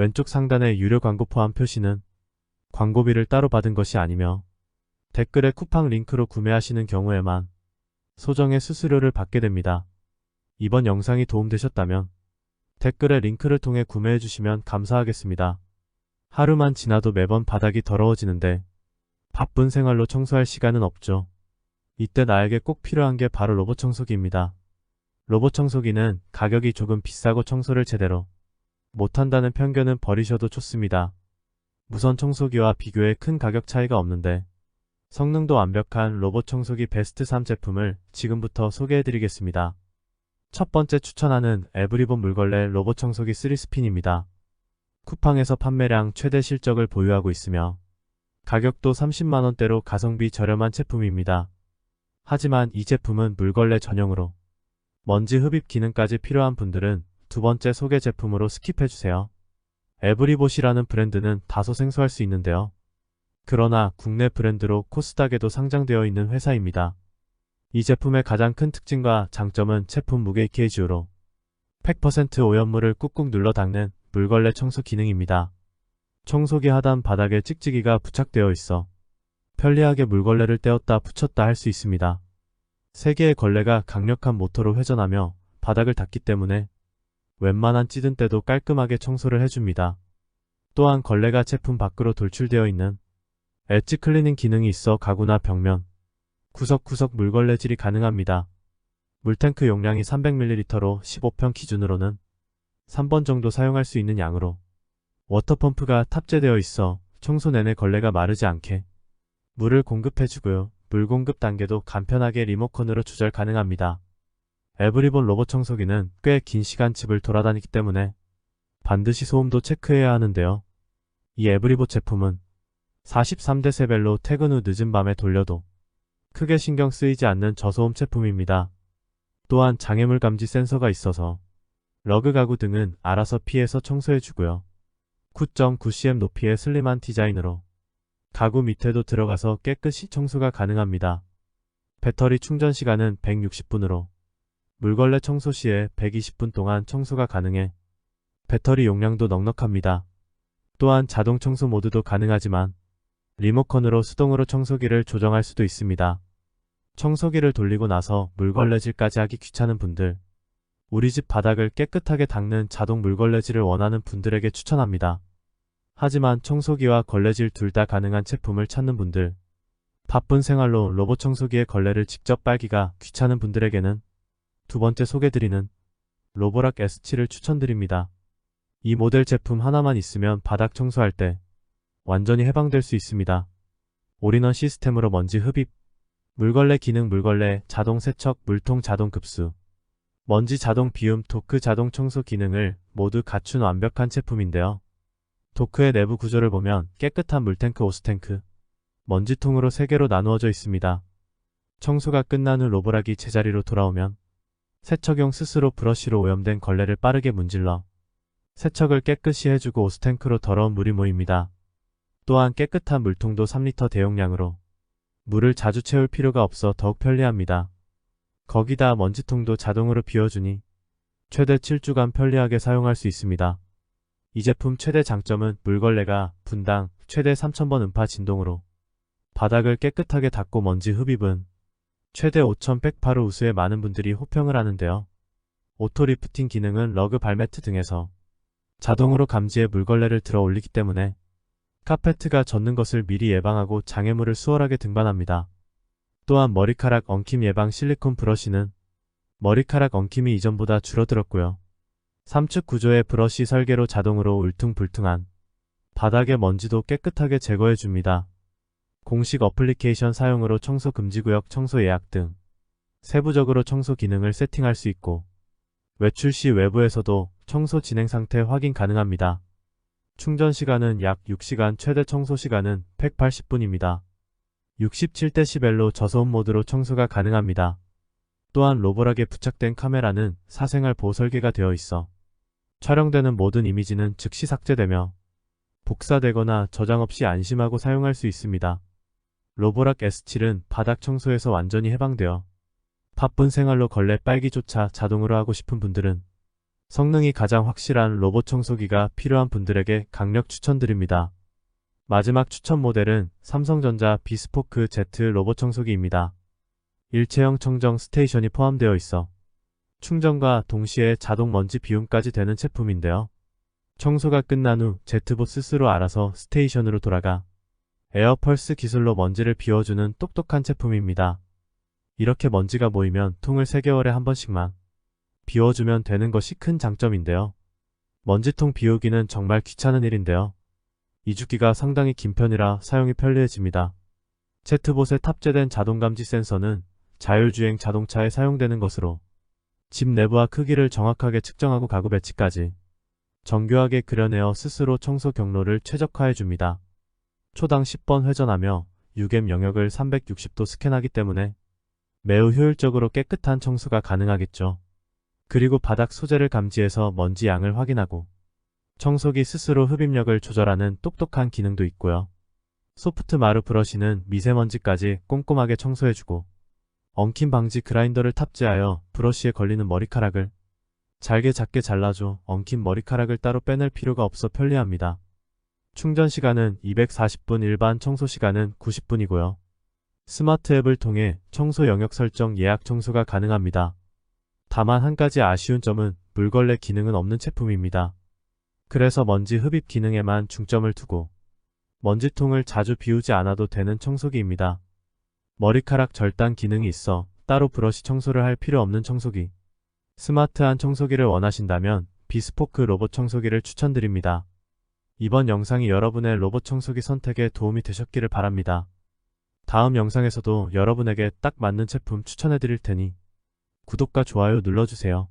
왼쪽 상단의 유료 광고 포함 표시는 광고비를 따로 받은 것이 아니며 댓글에 쿠팡 링크로 구매하시는 경우에만 소정의 수수료를 받게 됩니다. 이번 영상이 도움되셨다면 댓글에 링크를 통해 구매해 주시면 감사하겠습니다. 하루만 지나도 매번 바닥이 더러워지는데 바쁜 생활로 청소할 시간은 없죠. 이때 나에게 꼭 필요한 게 바로 로봇 청소기입니다. 로봇 청소기는 가격이 조금 비싸고 청소를 제대로 못한다는 편견은 버리셔도 좋습니다. 무선 청소기와 비교해 큰 가격 차이가 없는데 성능도 완벽한 로봇 청소기 베스트 3 제품을 지금부터 소개해드리겠습니다. 첫 번째 추천하는 에브리본 물걸레 로봇 청소기 3스핀입니다. 쿠팡에서 판매량 최대 실적을 보유하고 있으며 가격도 30만원대로 가성비 저렴한 제품입니다. 하지만 이 제품은 물걸레 전용으로 먼지 흡입 기능까지 필요한 분들은 두 번째 소개 제품으로 스킵해주세요. 에브리봇이라는 브랜드는 다소 생소할 수 있는데요. 그러나 국내 브랜드로 코스닥에도 상장되어 있는 회사입니다. 이 제품의 가장 큰 특징과 장점은 제품 무게 케이지로 100% 오염물을 꾹꾹 눌러 닦는 물걸레 청소 기능입니다. 청소기 하단 바닥에 찍찍이가 부착되어 있어 편리하게 물걸레를 떼었다 붙였다 할 수 있습니다. 3개의 걸레가 강력한 모터로 회전하며 바닥을 닦기 때문에 웬만한 찌든 때도 깔끔하게 청소를 해줍니다. 또한 걸레가 제품 밖으로 돌출되어 있는 엣지 클리닝 기능이 있어 가구나 벽면, 구석구석 물걸레질이 가능합니다. 물탱크 용량이 300ml로 15평 기준으로는 3번 정도 사용할 수 있는 양으로 워터펌프가 탑재되어 있어 청소 내내 걸레가 마르지 않게 물을 공급해주고요. 물 공급 단계도 간편하게 리모컨으로 조절 가능합니다. 에브리본 로봇 청소기는 꽤 긴 시간 집을 돌아다니기 때문에 반드시 소음도 체크해야 하는데요. 이 에브리봇 제품은 43데세벨로 퇴근 후 늦은 밤에 돌려도 크게 신경 쓰이지 않는 저소음 제품입니다. 또한 장애물 감지 센서가 있어서 러그 가구 등은 알아서 피해서 청소해주고요. 9.9cm 높이의 슬림한 디자인으로 가구 밑에도 들어가서 깨끗이 청소가 가능합니다. 배터리 충전 시간은 160분으로 물걸레 청소 시에 120분 동안 청소가 가능해 배터리 용량도 넉넉합니다. 또한 자동 청소 모드도 가능하지만 리모컨으로 수동으로 청소기를 조정할 수도 있습니다. 청소기를 돌리고 나서 물걸레질까지 하기 귀찮은 분들, 우리 집 바닥을 깨끗하게 닦는 자동 물걸레질을 원하는 분들에게 추천합니다. 하지만 청소기와 걸레질 둘 다 가능한 제품을 찾는 분들, 바쁜 생활로 로봇 청소기의 걸레를 직접 빨기가 귀찮은 분들에게는 두 번째 소개드리는 로보락 S7을 추천드립니다. 이 모델 제품 하나만 있으면 바닥 청소할 때 완전히 해방될 수 있습니다. 올인원 시스템으로 먼지 흡입, 물걸레 기능 물걸레 자동 세척 물통 자동 급수, 먼지 자동 비움 도크 자동 청소 기능을 모두 갖춘 완벽한 제품인데요. 도크의 내부 구조를 보면 깨끗한 물탱크 오스탱크, 먼지통으로 3개로 나누어져 있습니다. 청소가 끝난 후 로보락이 제자리로 돌아오면 세척용 스스로 브러쉬로 오염된 걸레를 빠르게 문질러 세척을 깨끗이 해주고 오스탱크로 더러운 물이 모입니다. 또한 깨끗한 물통도 3리터 대용량으로 물을 자주 채울 필요가 없어 더욱 편리합니다. 거기다 먼지통도 자동으로 비워주니 최대 7주간 편리하게 사용할 수 있습니다. 이 제품 최대 장점은 물걸레가 분당 최대 3000번 음파 진동으로 바닥을 깨끗하게 닦고 먼지 흡입은 최대 5108호 우수에 많은 분들이 호평을 하는데요. 오토리프팅 기능은 러그 발매트 등에서 자동으로 감지해 물걸레를 들어 올리기 때문에 카페트가 젖는 것을 미리 예방하고 장애물을 수월하게 등반합니다. 또한 머리카락 엉킴 예방 실리콘 브러쉬는 머리카락 엉킴이 이전보다 줄어들었고요. 3축 구조의 브러쉬 설계로 자동으로 울퉁불퉁한 바닥의 먼지도 깨끗하게 제거해줍니다. 공식 어플리케이션 사용으로 청소 금지구역 청소 예약 등 세부적으로 청소 기능을 세팅할 수 있고 외출 시 외부에서도 청소 진행 상태 확인 가능합니다. 충전 시간은 약 6시간 최대 청소 시간은 180분입니다. 67데시벨로 저소음 모드로 청소가 가능합니다. 또한 로보락에 부착된 카메라는 사생활 보호 설계가 되어 있어 촬영되는 모든 이미지는 즉시 삭제되며 복사되거나 저장 없이 안심하고 사용할 수 있습니다. 로보락 S7은 바닥 청소에서 완전히 해방되어 바쁜 생활로 걸레 빨기조차 자동으로 하고 싶은 분들은 성능이 가장 확실한 로봇 청소기가 필요한 분들에게 강력 추천드립니다. 마지막 추천 모델은 삼성전자 비스포크 Z 로봇 청소기입니다. 일체형 청정 스테이션이 포함되어 있어 충전과 동시에 자동 먼지 비움까지 되는 제품인데요. 청소가 끝난 후 제트봇 스스로 알아서 스테이션으로 돌아가 에어펄스 기술로 먼지를 비워주는 똑똑한 제품입니다. 이렇게 먼지가 모이면 통을 3개월에 한 번씩만 비워주면 되는 것이 큰 장점인데요. 먼지통 비우기는 정말 귀찮은 일인데요. 이 주기가 상당히 긴 편이라 사용이 편리해집니다. 제트봇에 탑재된 자동감지 센서는 자율주행 자동차에 사용되는 것으로 집 내부와 크기를 정확하게 측정하고 가구 배치까지 정교하게 그려내어 스스로 청소 경로를 최적화해줍니다. 초당 10번 회전하며 UM 영역을 360도 스캔하기 때문에 매우 효율적으로 깨끗한 청소가 가능하겠죠. 그리고 바닥 소재를 감지해서 먼지 양을 확인하고 청소기 스스로 흡입력을 조절하는 똑똑한 기능도 있고요. 소프트 마루 브러쉬는 미세먼지까지 꼼꼼하게 청소해주고 엉킴 방지 그라인더를 탑재하여 브러쉬에 걸리는 머리카락을 잘게 작게 잘라줘 엉킨 머리카락을 따로 빼낼 필요가 없어 편리합니다. 충전 시간은 240분 일반 청소 시간은 90분이고요. 스마트 앱을 통해 청소 영역 설정 예약 청소가 가능합니다. 다만 한 가지 아쉬운 점은 물걸레 기능은 없는 제품입니다. 그래서 먼지 흡입 기능에만 중점을 두고 먼지통을 자주 비우지 않아도 되는 청소기입니다. 머리카락 절단 기능이 있어 따로 브러쉬 청소를 할 필요 없는 청소기. 스마트한 청소기를 원하신다면 비스포크 로봇 청소기를 추천드립니다. 이번 영상이 여러분의 로봇 청소기 선택에 도움이 되셨기를 바랍니다. 다음 영상에서도 여러분에게 딱 맞는 제품 추천해드릴 테니 구독과 좋아요 눌러주세요.